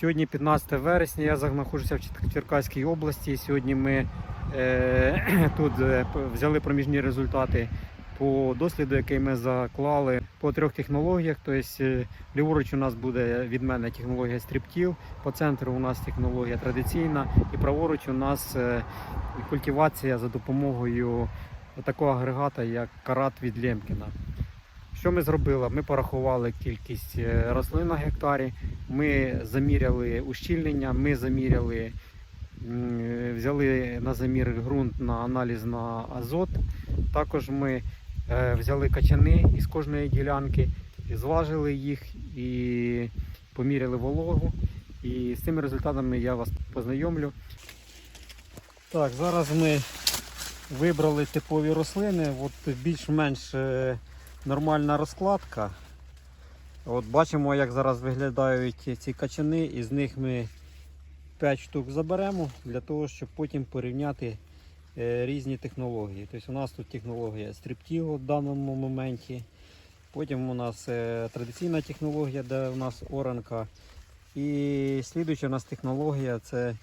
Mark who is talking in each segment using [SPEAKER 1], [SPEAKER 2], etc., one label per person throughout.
[SPEAKER 1] Сьогодні 15 вересня, я знаходжуся в Черкаській області. Сьогодні ми е, тут е, взяли проміжні результати по досліду, який ми заклали по трьох технологіях. Тобто, е, ліворуч у нас буде від мене технологія стріптіл, по центру у нас технологія традиційна, і праворуч у нас е, культивація за допомогою такого агрегата, як карат від Лємкіна. Що ми зробили? Ми порахували кількість рослин на гектарі, ми заміряли ущільнення, ми заміряли, взяли на замір ґрунт на аналіз на азот. Також ми е, взяли качани із кожної ділянки, зважили їх і поміряли вологу. І з цими результатами я вас познайомлю. Так, зараз ми вибрали типові рослини. От більш-менш е, нормальна розкладка. От бачимо, як зараз виглядають ці качани, і з них ми 5 штук заберемо для того, щоб потім порівняти е, різні технології. Тобто у нас тут технологія стриптіл в даному моменті. Потім у нас е, традиційна технологія, де у нас оранка. І слідуюча у нас технологія це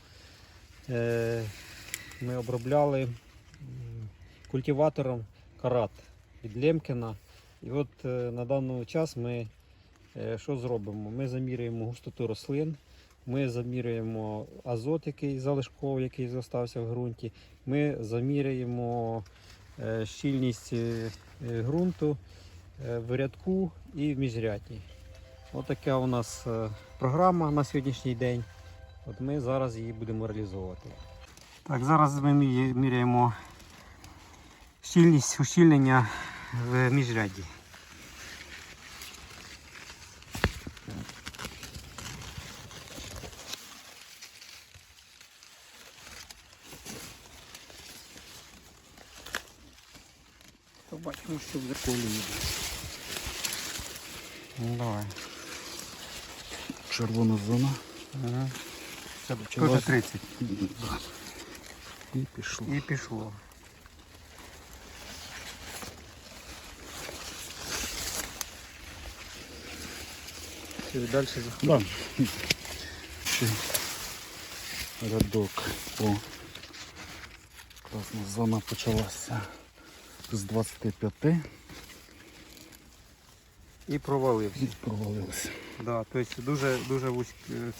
[SPEAKER 1] е, ми обробляли культиватором карат від Лемкіна. І от на даний час ми що зробимо? Ми замірюємо густоту рослин, ми замірюємо азот, який залишковий, який залишився в ґрунті. Ми заміряємо е, щільність е, е, ґрунту е, в рядку і в міжрядді. Ось така у нас е, програма на сьогоднішній день. От ми зараз її будемо реалізовувати. Так, зараз ми міряємо щільність ущільнення в міжрядді. Побачимо, що в зеркалі. Ну, давай.
[SPEAKER 2] Червона зона.
[SPEAKER 1] Ага. Це
[SPEAKER 2] Почалась.
[SPEAKER 1] 30.
[SPEAKER 2] Да. І пішло.
[SPEAKER 1] І пішло. І далі заходимо.
[SPEAKER 2] Да. Рядок по класна зона почалася з 25
[SPEAKER 1] І провалився.
[SPEAKER 2] і провалилася.
[SPEAKER 1] Да, тобто дуже, дуже вузьке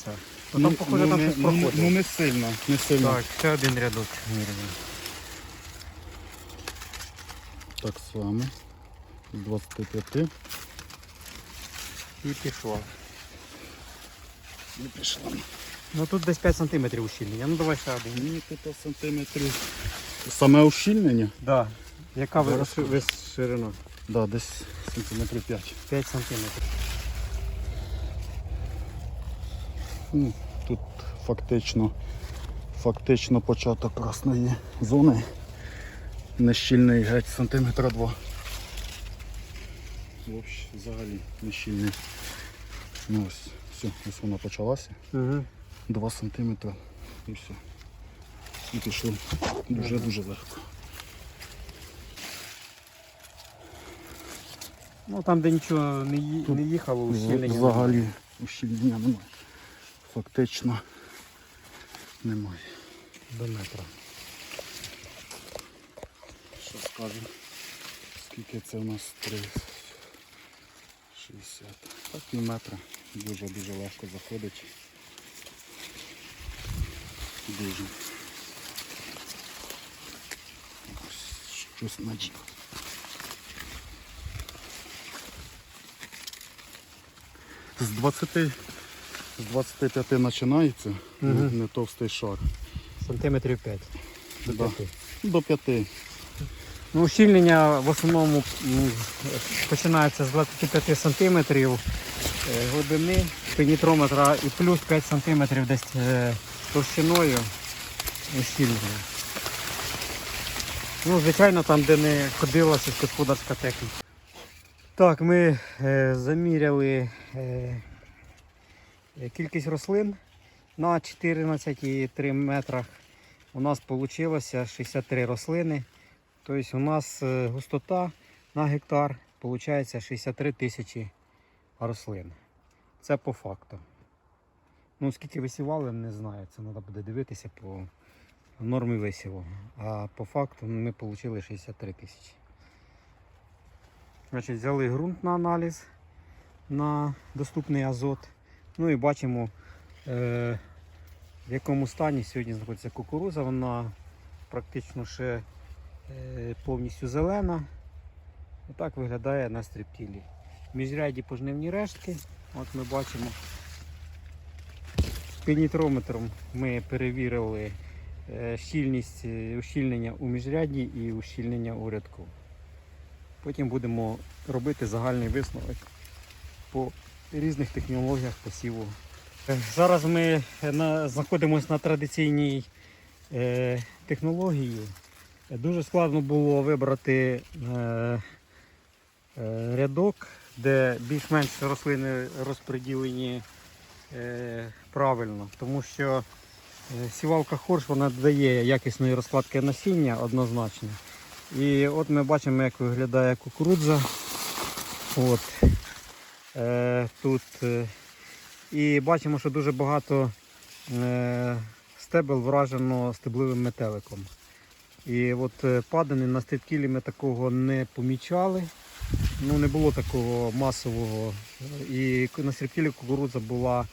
[SPEAKER 1] це. Ну, там, похоже, там
[SPEAKER 2] не,
[SPEAKER 1] щось
[SPEAKER 2] ну,
[SPEAKER 1] проходило.
[SPEAKER 2] ну не сильно, не сильно.
[SPEAKER 1] Так, ще один рядок.
[SPEAKER 2] Так само. З 25
[SPEAKER 1] І пішло.
[SPEAKER 2] і пішло.
[SPEAKER 1] Ну тут десь 5 см ущільнення. Ну давай ще один.
[SPEAKER 2] Мені тут сантиметрів. Саме ущільнення?
[SPEAKER 1] Да. Яка ви-
[SPEAKER 2] Зараз.
[SPEAKER 1] вис- ширина?
[SPEAKER 2] Да, десь сантиметрів 5.
[SPEAKER 1] 5 см.
[SPEAKER 2] Ну, тут фактично, фактично початок красної зони. Нещільний геть сантиметра два. Взагалі, взагалі нещільний. Ну ось, все, ось вона почалася.
[SPEAKER 1] Угу.
[SPEAKER 2] 2 сантиметра і все. І пішло дуже-дуже легко.
[SPEAKER 1] Ну там, де нічого не, ї-
[SPEAKER 2] Тут
[SPEAKER 1] не їхало, ущільнення.
[SPEAKER 2] Взагалі ущільнення немає. Фактично немає.
[SPEAKER 1] До метра.
[SPEAKER 2] Що скажемо? Скільки це у нас 3? 60. Так пів метра. Дуже-дуже легко заходить. Дуже. Ось Щось надію. З 20, з 25 починається, не- не товстий шар.
[SPEAKER 1] Сантиметрів 5. До
[SPEAKER 2] Да.
[SPEAKER 1] 5.
[SPEAKER 2] До 5.
[SPEAKER 1] Ну, ущільнення в основному м, починається з 25 см глибини пенітрометра і плюс 5 см десь е, товщиною ущільнення. Ну, звичайно, там, де не ходила сільськогосподарська техніка. Так, ми е, заміряли е, е, кількість рослин на 14,3 метрах. У нас вийшло 63 рослини. Тобто у нас е, густота на гектар виходить 63 тисячі рослин. Це по факту. Ну, скільки висівали, не знаю. Це треба буде дивитися по нормі висіву. А по факту ми отримали 63 тисячі. Значить, взяли ґрунт на аналіз на доступний азот. Ну і бачимо, е, в якому стані сьогодні знаходиться кукуруза. Вона практично ще е, повністю зелена. Отак виглядає на стріптілі. Міжряді пожнивні рештки. От ми бачимо. Пенітрометром ми перевірили е, щільність е, ущільнення у міжряді і ущільнення у рядку. Потім будемо робити загальний висновок по різних технологіях посіву. Е, Зараз ми знаходимося на традиційній е, технології. Дуже складно було вибрати е, е, рядок, де більш-менш рослини розподілені е, правильно, тому що е, сівалка хорш вона дає якісної розкладки насіння однозначно. І от ми бачимо, як виглядає кукурудза. От. Е, тут. Е, і бачимо, що дуже багато е, стебел вражено стебливим метеликом. І от е, падини на стріткілі ми такого не помічали. Ну, не було такого масового. І на стріткілі кукурудза була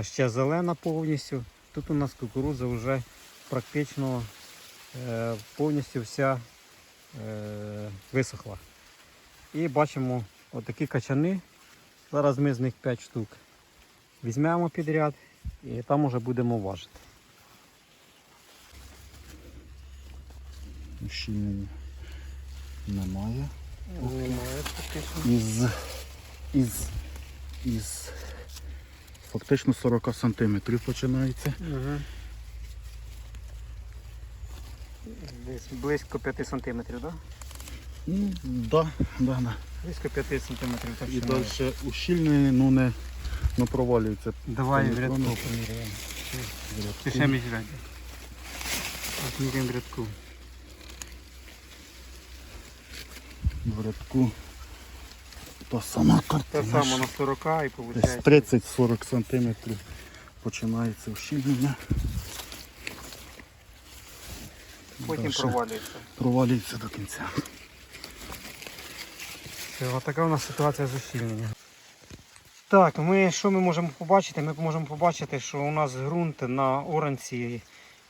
[SPEAKER 1] ще зелена повністю. Тут у нас кукурудза вже практично повністю вся висохла. І бачимо отакі качани. Зараз ми з них 5 штук візьмемо підряд і там уже будемо важити.
[SPEAKER 2] Ущільнення немає.
[SPEAKER 1] Немає практично.
[SPEAKER 2] Із, із, із фактично 40 сантиметрів починається.
[SPEAKER 1] Угу. Десь близько 5 сантиметрів, так? Да?
[SPEAKER 2] Ну, да, да, да.
[SPEAKER 1] Близько 5 сантиметрів так
[SPEAKER 2] І далі ущільнення ну, не ну, провалюється.
[SPEAKER 1] Давай в рядку
[SPEAKER 2] Поміряємо.
[SPEAKER 1] Ти ще міжряді. От міряємо в рядку.
[SPEAKER 2] В рядку та сама картина.
[SPEAKER 1] саме на 40 і
[SPEAKER 2] Десь 30-40 сантиметрів починається ущільнення.
[SPEAKER 1] Потім
[SPEAKER 2] Дальше
[SPEAKER 1] провалюється.
[SPEAKER 2] Провалюється до кінця.
[SPEAKER 1] Це Ось така у нас ситуація з ущільненням. Так, ми що ми можемо побачити? Ми можемо побачити, що у нас ґрунт на оранці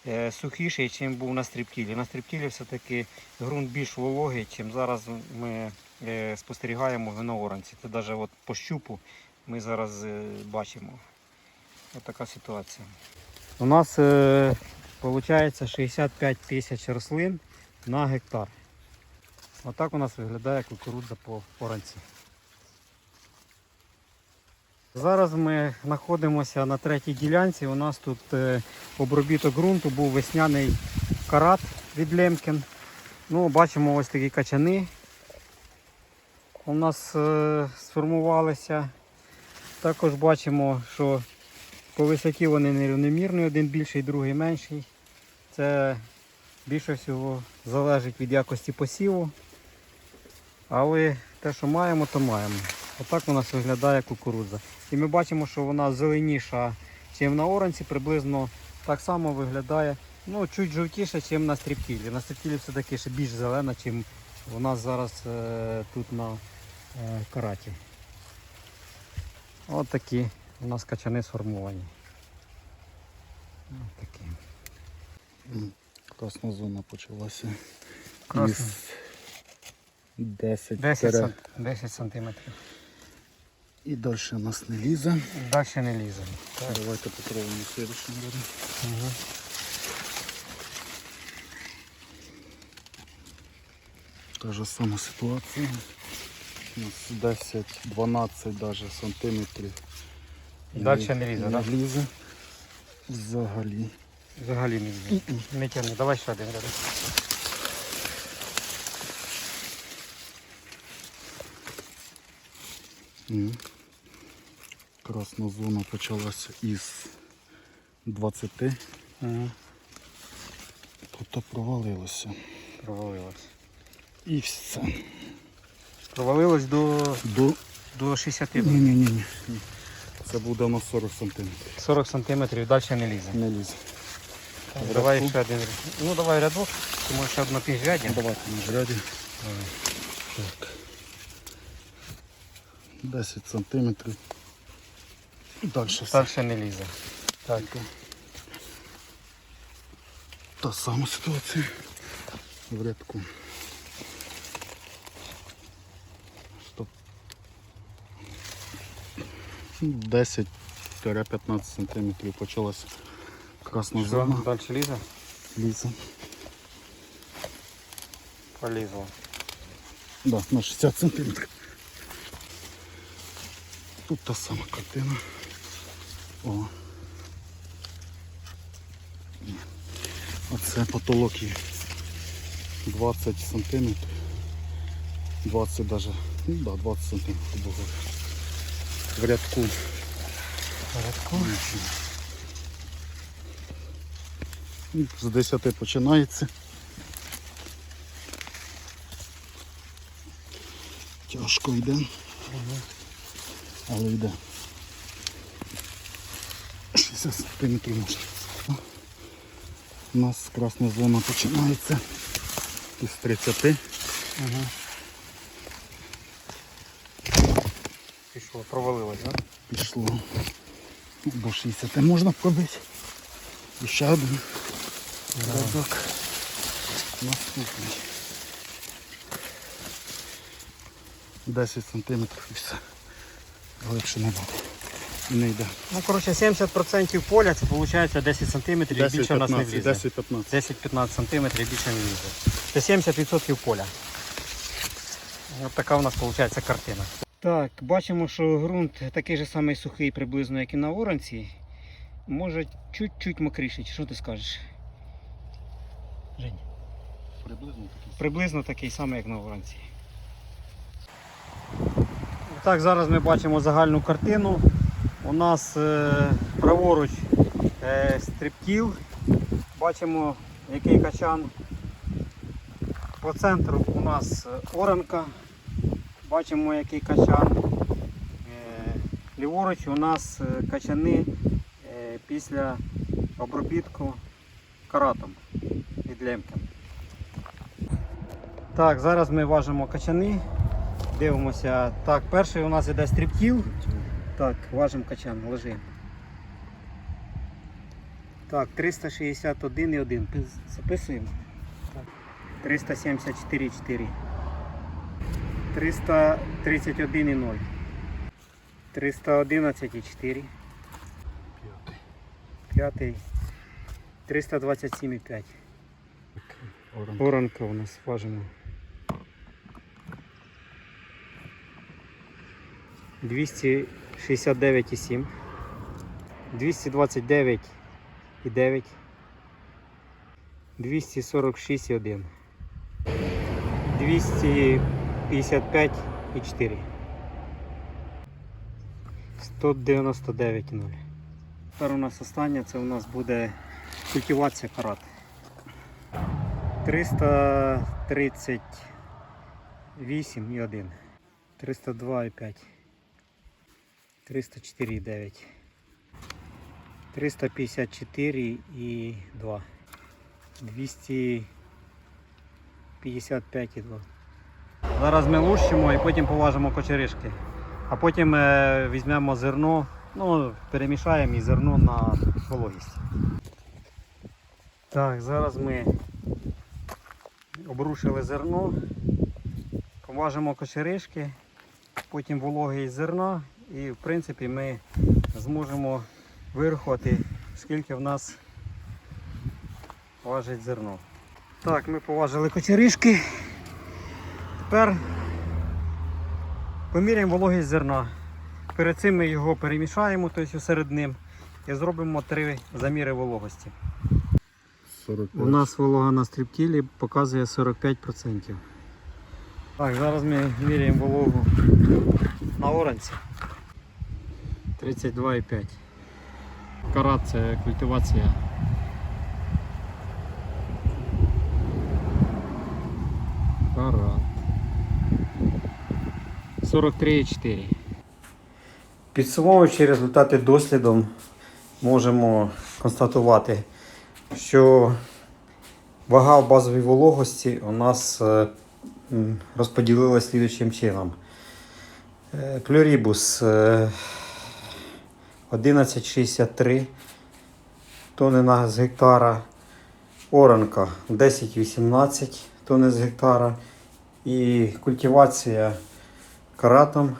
[SPEAKER 1] е, сухіший, ніж був на стрібкілі. На стрібкілі все-таки ґрунт більш вологий, чим зараз ми е, спостерігаємо на оранці. Це навіть от по щупу ми зараз е, бачимо. Ось така ситуація. У нас е, виходить 65 тисяч рослин на гектар. Отак у нас виглядає кукурудза по оранці. Зараз ми знаходимося на третій ділянці. У нас тут е, обробіток ґрунту був весняний карат від Лемкін. Ну, бачимо ось такі качани. У нас е, сформувалися. Також бачимо, що по висоті вони нерівномірні, один більший, другий менший. Це більше всього залежить від якості посіву. Але те, що маємо, то маємо. Отак у нас виглядає кукурудза. І ми бачимо, що вона зеленіша, ніж на оранці, приблизно так само виглядає. Ну, чуть жовтіше, ніж на стріптілі. На стріптілі все-таки ще більш зелена, ніж у нас зараз е, тут на е, караті. От такі у нас качани сформовані. От такі.
[SPEAKER 2] Красна зона почалася.
[SPEAKER 1] Красна.
[SPEAKER 2] Із 10,
[SPEAKER 1] 10,
[SPEAKER 2] тире-
[SPEAKER 1] 10 сантиметрів.
[SPEAKER 2] і далі у нас не лізе.
[SPEAKER 1] Далі не лізе.
[SPEAKER 2] Давайте попробуємо слідчим рядом.
[SPEAKER 1] Угу.
[SPEAKER 2] Та ж сама ситуація. У нас 10-12 даже сантиметрів.
[SPEAKER 1] Дальше не лізе,
[SPEAKER 2] не
[SPEAKER 1] так?
[SPEAKER 2] лізе. Взагалі.
[SPEAKER 1] Взагалі не лізе. Не тягни, давай ще один рядок.
[SPEAKER 2] Красна зона почалася із 20,
[SPEAKER 1] Угу.
[SPEAKER 2] тут провалилося.
[SPEAKER 1] Провалилось.
[SPEAKER 2] І все.
[SPEAKER 1] Провалилось до,
[SPEAKER 2] До...
[SPEAKER 1] до 60.
[SPEAKER 2] Ні, ні, ні, ні. Це буде у нас 40 см.
[SPEAKER 1] 40 см, далі не лізе.
[SPEAKER 2] Не лізе.
[SPEAKER 1] Давай ще один. Ну давай рядок, тому ще одна півжрядя.
[SPEAKER 2] Давайте на жряді. Так. 10 см. І далі все.
[SPEAKER 1] Не лізе. Так.
[SPEAKER 2] Та сама ситуація в рядку. Стоп. 10-15 см почалася красна
[SPEAKER 1] Що,
[SPEAKER 2] зона.
[SPEAKER 1] далі лізе?
[SPEAKER 2] Ліза.
[SPEAKER 1] Полізло.
[SPEAKER 2] Да, на 60 см. Тут та сама картина. О. Оце потолок є 20 см. 20 даже. Ну да, 20 см. грубо. В рядку.
[SPEAKER 1] Рядку.
[SPEAKER 2] Ну, З 10 починається. Тяжко йде. Але йде. 60 сантиметрів можна. У нас красна зона починається із 30.
[SPEAKER 1] Угу. Пішло, провалилось, так?
[SPEAKER 2] Пішло. До 60 можна пробити. І ще один. Рядок. Наступний. 10 сантиметрів і все. Глибше не буде. Не йде.
[SPEAKER 1] Ну, коротше, 70% поля це виходить 10 см і більше у нас не
[SPEAKER 2] 10-15,
[SPEAKER 1] влізе.
[SPEAKER 2] 10-15.
[SPEAKER 1] 10-15 см і більше не влізе. Це 70% поля. Ось така у нас виходить картина. Так, бачимо, що ґрунт такий же самий сухий приблизно, як і на оранці. Може чуть-чуть мокріший. Що ти скажеш? Жень.
[SPEAKER 2] Приблизно такий.
[SPEAKER 1] Приблизно такий самий, як на оранці. Так, зараз ми бачимо загальну картину. У нас е, праворуч е, стрибкіл. Бачимо, який качан. По центру у нас оранка. Бачимо, який качан. Е, ліворуч у нас е, качани після обробітку каратом від лемки. Так, зараз ми важимо качани. Дивимося. Так, перший у нас іде стрібкіл. Так, важимо качан, ложи. Так, 361,1. Записуємо. 374,4. 331,0. 311,4. П'ятий. 327,5.
[SPEAKER 2] Оранка.
[SPEAKER 1] Оранка у нас важимо. 269,7, 229,9, 246,1, 255,4, 199,0. Тепер у нас останнє. це у нас буде культивація карат. 338,1, 302,5. 304,9. 354 і 2. 255 і 2. Зараз ми лущимо і потім поважимо кочеришки. А потім е, візьмемо зерно, ну, перемішаємо і зерно на вологість. Так, зараз ми обрушили зерно, поважимо кочеришки, потім вологість зерна і в принципі ми зможемо вирахувати, скільки в нас важить зерно. Так, ми поважили кочеришки. Тепер поміряємо вологість зерна. Перед цим ми його перемішаємо, тобто серед ним, і зробимо три заміри вологості.
[SPEAKER 2] 45.
[SPEAKER 1] У нас волога на стрібкілі показує 45%. Так, зараз ми міряємо вологу на оранці. 32,5. Карат це культивація. Карат. 43,4. Підсумовуючи результати досліду, можемо констатувати, що вага в базовій вологості у нас е, м, розподілилась слідуючим чином. Е, Плюрібус е, 11,63 тонни на з гектара, оранка 10,18 тонни з гектара і культивація каратом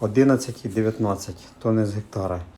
[SPEAKER 1] 11,19 тонни з гектара.